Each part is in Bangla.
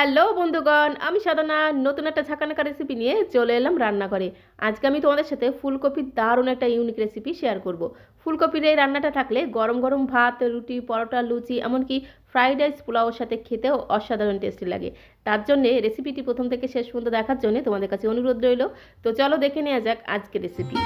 হ্যালো বন্ধুগণ, আমি সাধনা। নতুন একটা ঝাঁকানাকা রেসিপি নিয়ে চলে এলাম রান্নাঘরে। আজকে আমি তোমাদের সাথে ফুলকপির দারুণ একটা ইউনিক রেসিপি শেয়ার করব। ফুলকপির এই রান্নাটা থাকলে গরম গরম ভাত, রুটি, পরোটা, লুচি, এমনকি ফ্রাইড রাইস পোলাওর সাথে খেতেও অসাধারণ টেস্টি লাগে। তার জন্য রেসিপিটি প্রথম থেকে শেষ পর্যন্ত দেখার জন্য তোমাদের কাছে অনুরোধ রইল। তো চলো দেখে নেওয়া যাক আজকের রেসিপি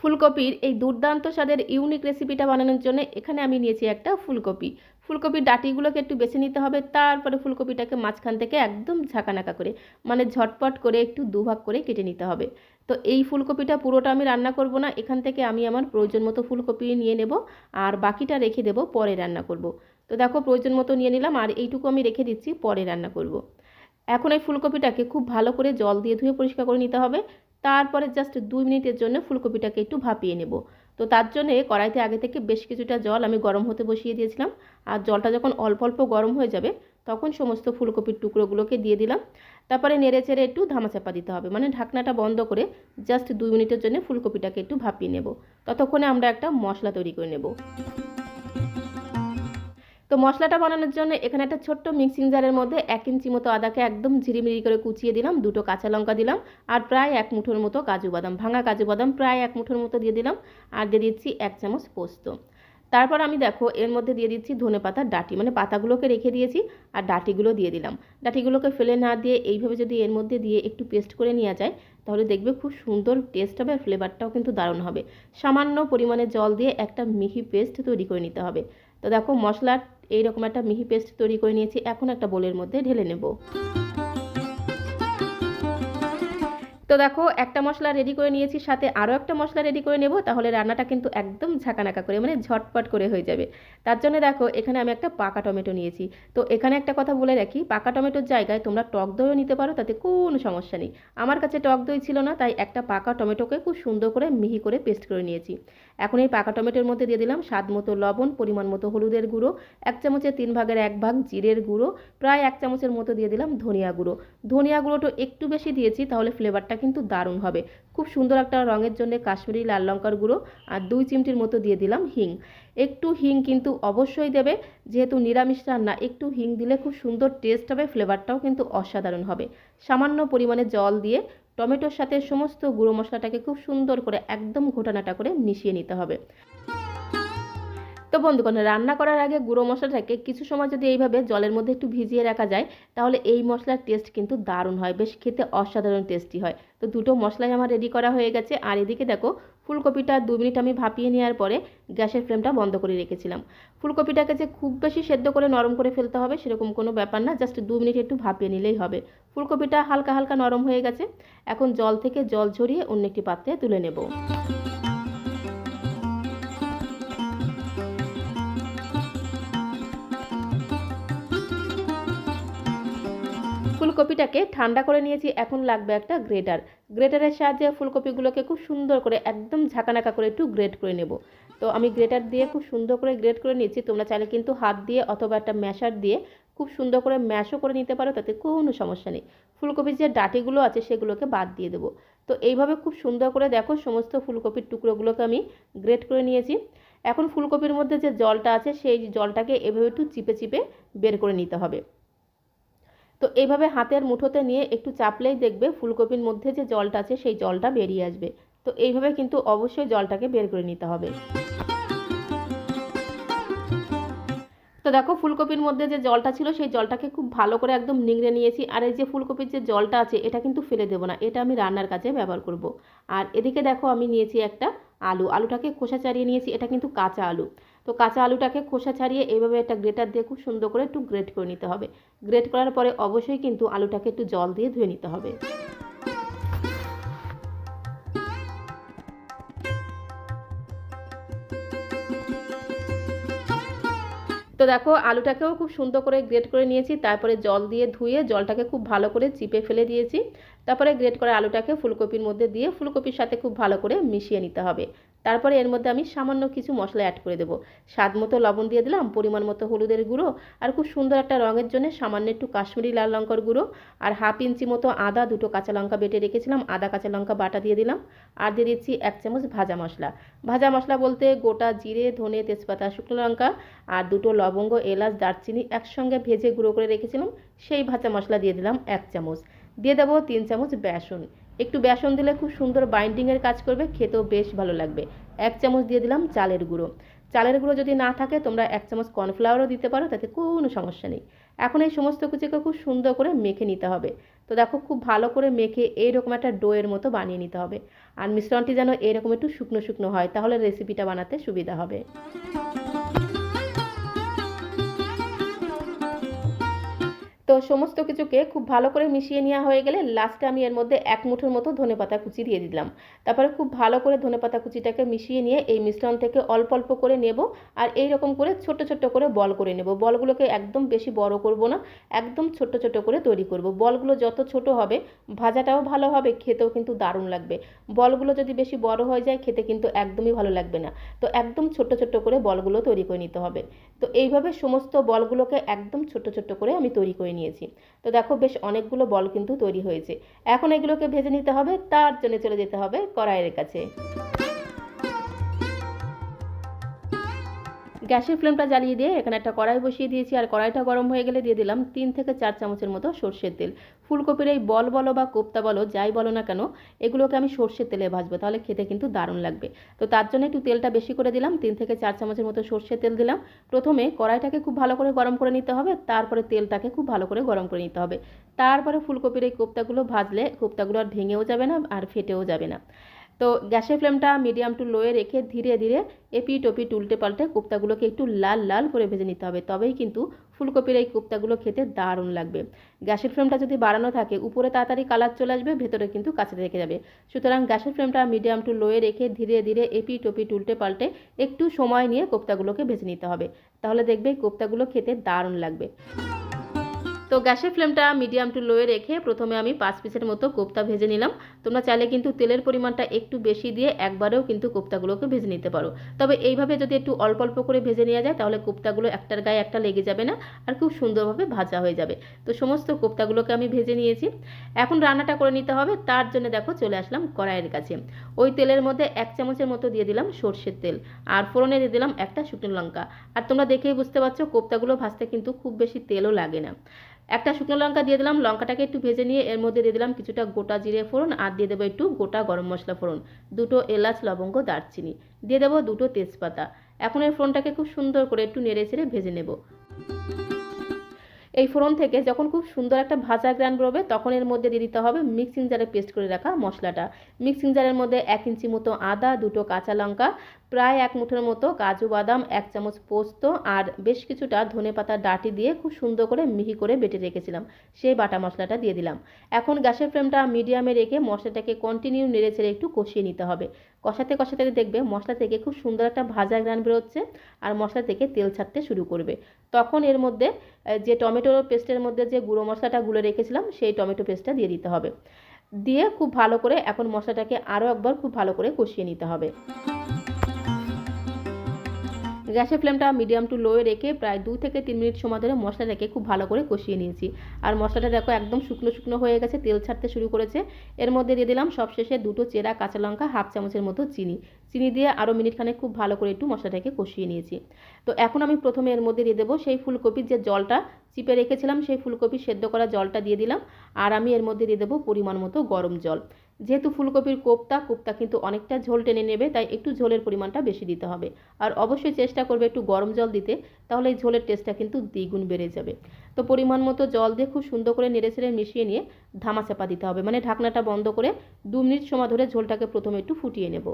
ফুলকপির এই দুর্দান্ত স্বাদের ইউনিক রেসিপিটা বানানোর জন্য এখানে আমি নিয়েছি একটা ফুলকপি। ফুলকপির ডাটিগুলোকে একটু বেছে নিতে হবে, তারপরে ফুলকপিটাকে মাঝখান থেকে একদম ঝাঁকানাকা করে মানে ঝটপট করে একটু দুভাগ করে কেটে নিতে হবে। তো এই ফুলকপিটা পুরোটা আমি রান্না করব না, এখান থেকে আমি আমার প্রয়োজন মতো ফুলকপি নিয়ে নেব, আর বাকিটা রেখে দেব, পরে রান্না করব। তো দেখো প্রয়োজন মতো নিয়ে নিলাম, আর এইটুকু আমি রেখে দিচ্ছি, পরে রান্না করব। এখন এই ফুলকপিটাকে খুব ভালো করে জল দিয়ে ধুয়ে পরিষ্কার করে নিতে হবে, তারপরে জাস্ট দুই মিনিটের জন্য ফুলকপিটাকে একটু ভাপিয়ে নেব। তো তার জন্যে কড়াইতে আগে থেকে বেশ কিছুটা জল আমি গরম হতে বসিয়ে দিয়েছিলাম। আর জলটা যখন অল্প অল্প গরম হয়ে যাবে, তখন সমস্ত ফুলকপির টুকরোগুলোকে দিয়ে দিলাম। তারপরে নেড়ে চেড়ে একটু ধামাচাপা দিতে হবে। মানে ঢাকনাটা বন্ধ করে জাস্ট দুই মিনিটের জন্য ফুলকপিটাকে একটু ভাপিয়ে নেব। ততক্ষণে আমরা একটা মশলা তৈরি করে নেব। তো মশলাটা বানানোর জন্য এখানে একটা ছোট্ট মিক্সিং জারের মধ্যে এক ইঞ্চি মতো আদাকে একদম ঝিরিমিরি করে কুচিয়ে দিলাম, দুটো কাঁচা লঙ্কা দিলাম, আর প্রায় এক মুঠোর মতো কাজু বাদাম, ভাঙা কাজু বাদাম প্রায় এক মুঠোর মতো দিয়ে দিলাম, আর দিয়ে দিচ্ছি এক চামচ পোস্ত। তারপর আমি দেখো, এর মধ্যে দিয়ে দিচ্ছি ধনে পাতার ডাটি মানে পাতাগুলোকে রেখে দিয়েছি, আর ডাটিগুলো দিয়ে দিলাম। ডাটিগুলোকে ফেলে না দিয়ে এইভাবে যদি এর মধ্যে দিয়ে একটু পেস্ট করে নেওয়া যায়, তাহলে দেখবে খুব সুন্দর টেস্ট হবে আর ফ্লেভারটাও কিন্তু দারুণ হবে। সামান্য পরিমাণে জল দিয়ে একটা মিহি পেস্ট তৈরি করে নিতে হবে। তো দেখো, মশলার এইরকম একটা মিহি পেস্ট তৈরি করে নিয়েছি এখন একটা বোলের মধ্যে ঢেলে নেব। দেখো, একটা মশলা রেডি করে নিয়েছি, সাথে আরও একটা মশলা রেডি করে নেব, তাহলে রান্নাটা কিন্তু একদম ঝাঁকানাকা করে মানে ঝটপট করে হয়ে যাবে। তার জন্য দেখো, এখানে আমি একটা পাকা টমেটো নিয়েছি। তো এখানে একটা কথা বলে রাখি, পাকা টমেটোর জায়গায় তোমরা টক দইও নিতে পারো, তাতে কোনো সমস্যা নেই। আমার কাছে টক দই ছিল না, তাই একটা পাকা টমেটোকে খুব সুন্দর করে মিহি করে পেস্ট করে নিয়েছি। এখন এই পাকা টমেটোর মধ্যে দিয়ে দিলাম স্বাদ মতো লবণ, পরিমাণ মতো হলুদের গুঁড়ো, এক চামচের তিন ভাগের এক ভাগ জিরের গুঁড়ো, প্রায় এক চামচের মতো দিয়ে দিলাম ধনিয়া গুঁড়ো। ধনিয়া গুঁড়োটা একটু বেশি দিয়েছি, তাহলে ফ্লেভারটা কিন্তু দারুণ হবে। খুব সুন্দর একটা রঙের জন্য কাশ্মীরি লাল লঙ্কার গুঁড়ো আর দুই চিমটির মতো দিয়ে দিলাম হিং। একটু হিং কিন্তু অবশ্যই দেবে, যেহেতু নিরামিষ রান্না, একটু হিং দিলে খুব সুন্দর টেস্ট হবে ফ্লেভারটাও কিন্তু অসাধারণ হবে। সামান্য পরিমাণে জল দিয়ে টমেটোর সাথে সমস্ত গুঁড়ো মশলাটাকে খুব সুন্দর করে একদম ঘোটানাটা করে মিশিয়ে নিতে হবে। তো বন্ধুগণ, রান্না করার আগে গুঁড়ো মশলাটাকে কিছু সময় যদি এইভাবে জলের মধ্যে একটু ভিজিয়ে রাখা যায়, তাহলে এই মশলার টেস্ট কিন্তু দারুণ হয়। বেশ খেতে অসাধারণ টেস্টি হয়। তো দুটো মশলাই আমার রেডি করা হয়ে গেছে। আর এদিকে দেখো, ফুলকপিটা দু মিনিট আমি ভাপিয়ে নেওয়ার পরে গ্যাসের ফ্লেমটা বন্ধ করে রেখেছিলাম। ফুলকপিটাকে যে খুব বেশি সেদ্ধ করে, নরম করে ফেলতে হবে সেরকম কোনো ব্যাপার না জাস্ট দু মিনিট একটু ভাপিয়ে নিলেই হবে। ফুলকপিটা হালকা হালকা নরম হয়ে গেছে। এখন জল থেকে জল ঝরিয়ে অন্য একটি পাত্রে তুলে নেব। ফুলকপিটাকে ঠান্ডা করে নিয়েছি, এখন লাগবে একটা গ্রেটার। গ্রেটারের সাহায্যে ফুলকপিগুলোকে খুব সুন্দর করে, একদম ঝাঁকানাকা করে একটু গ্রেট করে নেব। তো আমি গ্রেটার দিয়ে খুব সুন্দর করে গ্রেট করে নিয়েছি, তোমরা চাইলে কিন্তু হাত দিয়ে অথবা একটা ম্যাশার দিয়ে খুব সুন্দর করে ম্যাশও করে নিতে পারো, তাতে কোনো সমস্যা নেই। ফুলকপির যে ডাটিগুলো আছে সেগুলোকে বাদ দিয়ে দেবো। তো এইভাবে খুব সুন্দর করে দেখো সমস্ত ফুলকপির টুকরোগুলোকে আমি গ্রেট করে নিয়েছি। এখন ফুলকপির মধ্যে যে জলটা আছে, সেই জলটাকে এভাবে একটু চিপে চিপে বের করে নিতে হবে। তো এইভাবে হাতের মুঠোতে নিয়ে একটু চাপলেই দেখবে ফুলকপির মধ্যে যে জলটা আছে সেই জলটা বেরিয়ে আসবে। তো এইভাবে কিন্তু অবশ্যই জলটাকে বের করে নিতে হবে। তো দেখো ফুলকপির মধ্যে যে জলটা ছিল সেই জলটাকে খুব ভালো করে একদম নিংড়ে নিয়েছি। আর এই যে ফুলকপির যে জলটা আছে এটা কিন্তু ফেলে দেবো না, এটা আমি রান্নার কাজে ব্যবহার করব। আর এদিকে দেখো আমি নিয়েছি একটা আলু, আলুটাকে খোসা চারিয়ে নিয়েছি, এটা কিন্তু কাঁচা আলু। তো কাঁচা আলুটাকে খোসা ছাড়িয়ে এইভাবে একটা গ্রেটার দিয়ে খুব সুন্দর করে একটু গ্রেট করে নিতে হবে। গ্রেট করার পরে অবশ্যই কিন্তু আলুটাকে একটু জল দিয়ে ধুয়ে নিতে হবে। তো দেখো, আলুটাকেও খুব সুন্দর করে গ্রেট করে নিয়েছি। তারপরে জল দিয়ে ধুয়ে জলটাকে খুব ভালো করে চিপে ফেলে দিয়েছি। তারপরে গ্রেট করা আলুটাকে ফুলকপির মধ্যে দিয়ে ফুলকপির সাথে খুব ভালো করে মিশিয়ে নিতে হবে। তারপরে এর মধ্যে আমি সামান্য কিছু মশলা অ্যাড করে দেবো। স্বাদ মতো লবণ দিয়ে দিলাম, পরিমাণ মতো হলুদের গুঁড়ো, আর খুব সুন্দর একটা রঙের জন্য সামান্য একটু কাশ্মীরি লাল লঙ্কার গুঁড়ো, আর হাফ ইঞ্চি মতো আদা, দুটো কাঁচা লঙ্কা বেটে রেখেছিলাম, আদা, কাঁচা লঙ্কা বাটা দিয়ে দিলাম, আর দিয়ে দিচ্ছি এক চামচ ভাজা মশলা। ভাজা মশলা বলতে গোটা জিরে, ধনে, তেজপাতা, শুকনো লঙ্কা, আর দুটো লবঙ্গ, এলাচ, দারচিনি একসঙ্গে ভেজে গুঁড়ো করে রেখেছিলাম, সেই ভাজা মশলা দিয়ে দিলাম এক চামচ। দিয়ে দেবো তিন চামচ বেসন। একটু বেসন দিলে খুব সুন্দর বাইন্ডিংয়ের কাজ করবে, খেতেও বেশ ভালো লাগবে। এক চামচ দিয়ে দিলাম চালের গুঁড়ো। চালের গুঁড়ো যদি না থাকে, তোমরা এক চামচ কর্নফ্লাওয়ারও দিতে পারো, তাতে কোনো সমস্যা নেই। এখন এই সমস্ত কিছুকে খুব সুন্দর করে মেখে নিতে হবে। তো দেখো, খুব ভালো করে মেখে এইরকম একটা ডোয়ের মতো বানিয়ে নিতে হবে। আর মিশ্রণটি যেন এরকম একটু শুকনো শুকনো হয়, তাহলে রেসিপিটা বানাতে সুবিধা হবে। তো সমস্ত কিছুকে খুব ভালো করে মিশিয়ে নেওয়া হয়ে গেলে লাস্টে আমি এর মধ্যে এক মুঠোর মতো ধনেপাতা কুচি দিয়ে দিলাম। তারপরে খুব ভালো করে ধনেপাতা কুচিটাকে মিশিয়ে নিয়ে এই মিশ্রণ থেকে অল্প অল্প করে নেব আর এই রকম করে ছোট ছোট করে বল করে নেব। বলগুলোকে একদম বেশি বড় করব না, একদম ছোট ছোট করে তৈরি করব। বলগুলো যত ছোট হবে, ভাজাটাও ভালো হবে, খেতেও কিন্তু দারুণ লাগবে। বলগুলো যদি বেশি বড় হয়ে যায়, খেতে কিন্তু একদমই ভালো লাগবে না। তো একদম ছোট ছোট করে বলগুলো তৈরি করে নিতে হবে। তো এইভাবে সমস্ত বলগুলোকে একদম ছোট ছোট করে আমি তৈরি করে নিয়েছি। তো দেখো বেশ অনেকগুলো বল কিন্তু তৈরি হয়েছে। এখন এগুলোকে ভেজে নিতে হবে, তার জন্য চলে যেতে হবে কড়াইয়ের কাছে। গ্যাসের ফ্লেমটা জ্বালিয়ে দিয়ে এখানে একটা কড়াই বসিয়ে দিয়েছি, আর কড়াইটা গরম হয়ে গেলে দিয়ে দিলাম তিন থেকে চার চামচের মতো সর্ষের তেল। ফুলকপির এই বল বলো বা কোপ্তা বলো, যাই বলো না কেন, এগুলোকে আমি সর্ষের তেলে ভাজবো, তাহলে খেতে কিন্তু দারুণ লাগবে। তো তার জন্য একটু তেলটা বেশি করে দিলাম, তিন থেকে চার চামচের মতো সর্ষের তেল দিলাম। প্রথমে কড়াইটাকে খুব ভালো করে গরম করে নিতে হবে, তারপরে তেলটাকে খুব ভালো করে গরম করে নিতে হবে। তারপরে ফুলকপির এই কোপ্তাগুলো ভাজলে, কোপ্তাগুলো আর ভেঙেও যাবে না আর ফেটেও যাবে না। তো গ্যাসের ফ্লেমটা মিডিয়াম টু লোয়ে রেখে ধীরে ধীরে এপি টপি উল্টে পাল্টে কোপ্তাগুলোকে একটু লাল লাল করে ভেজে নিতে হবে। তবেই কিন্তু ফুলকপির এই কোপ্তাগুলো খেতে দারুণ লাগবে। গ্যাসের ফ্লেমটা যদি বাড়ানো থাকে, উপরে তাড়াতাড়ি কালার চলে আসবে, ভেতরে কিন্তু কাছে রেখে যাবে। সুতরাং গ্যাসের ফ্লেমটা মিডিয়াম টু লোয়ে রেখে ধীরে ধীরে এপি টপি উল্টে পাল্টে একটু সময় নিয়ে কোপ্তাগুলোকে ভেজে নিতে হবে। তাহলে দেখবে কোপ্তাগুলো খেতে দারুণ লাগবে। তো গ্যাসের ফ্লেমটা মিডিয়াম টু লোয়ে রেখে প্রথমে আমি পাঁচ পিসের মতো কোপ্তা ভেজে নিলাম। তোমরা চাইলে কিন্তু তেলের পরিমাণটা একটু বেশি দিয়ে একবারেও কিন্তু কোপ্তাগুলোকে ভেজে নিতে পারো। তবে এইভাবে যদি একটু অল্প অল্প করে ভেজে নেওয়া যায়, তাহলে কোপ্তাগুলো একটার গায়ে একটা লেগে যাবে না আর খুব সুন্দরভাবে ভাজা হয়ে যাবে। তো সমস্ত কোপ্তাগুলোকে আমি ভেজে নিয়েছি। এখন রান্নাটা করে নিতে হবে। তার জন্য দেখো চলে আসলাম কড়াইয়ের কাছে। ওই তেলের মধ্যে এক চামচের মতো দিয়ে দিলাম সর্ষের তেল। আর ফোড়নে দিয়ে দিলাম একটা শুকনো লঙ্কা। আর তোমরা দেখেই বুঝতে পারছ, কোপ্তাগুলো ভাজতে কিন্তু খুব বেশি তেলও লাগে না। একটা শুকনো লঙ্কা দিয়ে দিলাম, লঙ্কাটাকে একটু ভেজে নিয়ে এর মধ্যে দিয়ে দিলাম কিছুটা গোটা জিরে ফোড়ন আর দিয়ে দেবো একটু গোটা গরম মশলা ফোড়ন। দুটো এলাচ, লবঙ্গ, দারচিনি। দিয়ে দেবো দুটো তেজপাতা। এখন এই ফোড়নটাকে খুব সুন্দর করে একটু নেড়ে চেড়ে ভেজে নেব। এই ফোড়ন থেকে যখন খুব সুন্দর একটা ভাজা গ্রান বেরোবে, তখন এর মধ্যে দিয়ে দিতে হবে মিক্সিং জারে পেস্ট করে রাখা মশলাটা। মিক্সিং জারের মধ্যে এক ইঞ্চি মতো আদা, দুটো কাঁচা লঙ্কা প্রায় এক মুঠোর মতো কাজু বাদাম, এক চামচ পোস্ত আর বেশ কিছুটা ধনে পাতা ডাটি দিয়ে খুব সুন্দর করে মিহি করে বেটে রেখেছিলাম। সেই বাটা মশলাটা দিয়ে দিলাম। এখন গ্যাসের ফ্লেমটা মিডিয়ামে রেখে মশলাটাকে কন্টিনিউ নেড়ে ছেড়ে একটু কষিয়ে নিতে হবে। কষাতে কষাতে দেখবে মশলা থেকে খুব সুন্দর একটা ভাজা গ্রান বেরোচ্ছে আর মশলা থেকে তেল ছাড়তে শুরু করবে। তখন এর মধ্যে যে টমেটো পেস্টের মধ্যে যে গুঁড়ো মশলাটা গুলে রেখেছিলাম, সেই টমেটো পেস্টটা দিয়ে দিতে হবে। দিয়ে খুব ভালো করে এখন মশলাটাকে আরও একবার খুব ভালো করে কষিয়ে নিতে হবে। গ্যাসের ফ্লেমটা মিডিয়াম টু লোয়ে রেখে প্রায় দু থেকে তিন মিনিট সময় ধরে মশলাটাকে খুব ভালো করে কষিয়ে নিয়েছি। আর মশলাটা দেখো একদম শুকনো শুকনো হয়ে গেছে, তেল ছাড়তে শুরু করেছে। এর মধ্যে দিয়ে দিলাম সবশেষে দুটো চেরা কাঁচা লঙ্কা, হাফ চামচের মতো চিনি। চিনি দিয়ে আরও মিনিটখানে খুব ভালো করে একটু মশলাটাকে কষিয়ে নিয়েছি। তো এখন আমি প্রথমে এর মধ্যে দিয়ে দেবো সেই ফুলকপির যে জলটা, চিপে রেখেছিলাম সেই ফুলকপি সেদ্ধ করা জলটা দিয়ে দিলাম। আর আমি এর মধ্যে দিয়ে দেবো পরিমাণ মতো গরম জল। যেহেতু ফুলকপির কোপ্তা কোপ্তা কিন্তু অনেকটা ঝোল টেনে নেবে, তাই একটু ঝোলের পরিমাণটা বেশি দিতে হবে। আর অবশ্যই চেষ্টা করবে একটু গরম জল দিতে, তাহলে এই ঝোলের টেস্টটা কিন্তু দ্বিগুণ বেড়ে যাবে। তো পরিমাণ মতো জল দিয়ে খুব সুন্দর করে নেড়ে ছেড়ে মিশিয়ে নিয়ে ধামা চাপা দিতে হবে। মানে ঢাকনাটা বন্ধ করে দু মিনিট সময় ধরে ঝোলটাকে প্রথমে একটু ফুটিয়ে নেব।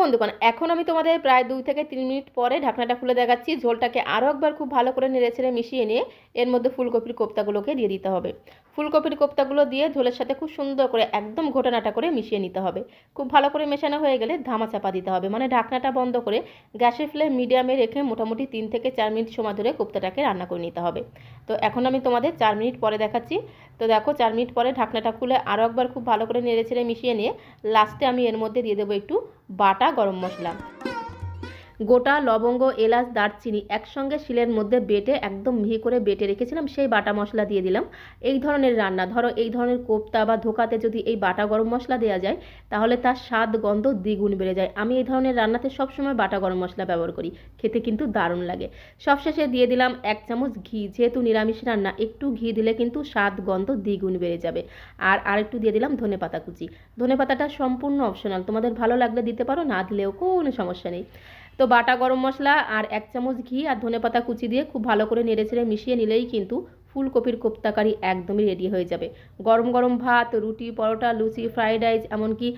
বন্ধুগণ এখন আমি তোমাদের প্রায় দুই থেকে তিন মিনিট পরে ঢাকনাটা খুলে দেখাচ্ছি। ঝোলটাকে আরও একবার খুব ভালো করে নেড়ে ছেড়ে মিশিয়ে নিয়ে এর মধ্যে ফুলকপির কোপ্তাগুলোকে দিয়ে দিতে হবে। ফুলকপির কোপ্তাগুলো দিয়ে ঝোলের সাথে খুব সুন্দর করে একদম ঘোটানাটা করে মিশিয়ে নিতে হবে। খুব ভালো করে মেশানো হয়ে গেলে ধামা চাপা দিতে হবে। মানে ঢাকনাটা বন্ধ করে গ্যাসের ফ্লেম মিডিয়ামে রেখে মোটামুটি তিন থেকে চার মিনিট সময় ধরে কোপ্তাটাকে রান্না করে নিতে হবে। তো এখন আমি তোমাদের চার মিনিট পরে দেখাচ্ছি। তো দেখো চার মিনিট পরে ঢাকনাটা খুলে আরও একবার খুব ভালো করে নেড়ে ছেড়ে মিশিয়ে নিয়ে লাস্টে আমি এর মধ্যে দিয়ে দেবো একটু বাটা গরম মশলা। গোটা লবঙ্গ, এলাচ, দারচিনি একসঙ্গে শিলের মধ্যে বেটে একদম মিহি করে বেটে রেখেছিলাম, সেই বাটা মশলা দিয়ে দিলাম। এই ধরনের রান্না, ধরো এই ধরনের কোপ্তা বা ধোকাতে যদি এই বাটা গরম মশলা দেওয়া যায়, তাহলে তার স্বাদ, গন্ধ দ্বিগুণ বেড়ে যায়। আমি এই ধরনের রান্নাতে সবসময় বাটা গরম মশলা ব্যবহার করি, খেতে কিন্তু দারুণ লাগে। সবশেষে দিয়ে দিলাম এক চামচ ঘি, যেহেতু নিরামিষ রান্না, একটু ঘি দিলে কিন্তু স্বাদ, গন্ধ দ্বিগুণ বেড়ে যাবে। আর আরেকটু দিয়ে দিলাম ধনে পাতা কুচি। ধনে পাতাটা সম্পূর্ণ অপশনাল তোমাদের ভালো লাগলে দিতে পারো, না দিলেও কোনো সমস্যা নেই। তো বাটা গরম মশলা আর এক চামচ ঘি আর ধনে পাতা কুচি দিয়ে খুব ভালো করে নেড়েচেড়ে মিশিয়ে নিলেই কিন্তু ফুলকপির কোপ্তাকারি একদমই রেডি হয়ে যাবে। গরম গরম ভাত, রুটি, পরোটা, লুচি ফ্রাইড রাইস এমনকি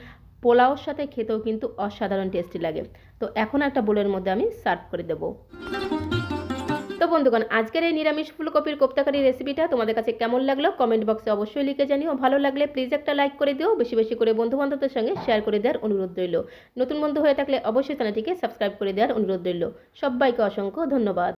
পোলাওর সাথে খেতেও কিন্তু অসাধারণ টেস্টি লাগে। তো এখন একটা বোলের মধ্যে আমি সার্ভ করে দেবো। বন্ধুগণ, আজকের এই নিরামিষ ফুলকপির কোপ্তাকারি রেসিপিটা তোমাদের কাছে কেমন লাগল কমেন্ট বক্সে অবশ্যই লিখে জানিও। ভালো লাগলে প্লিজ একটা লাইক করে দিও, বেশি বেশি করে বন্ধু বান্ধবদের সঙ্গে শেয়ার করে দেওয়ার অনুরোধ রইল। নতুন বন্ধু হয়ে থাকলে অবশ্যই চ্যানেলটিকে সাবস্ক্রাইব করে দেওয়ার অনুরোধ রইল। সবাইকে অসংখ্য ধন্যবাদ।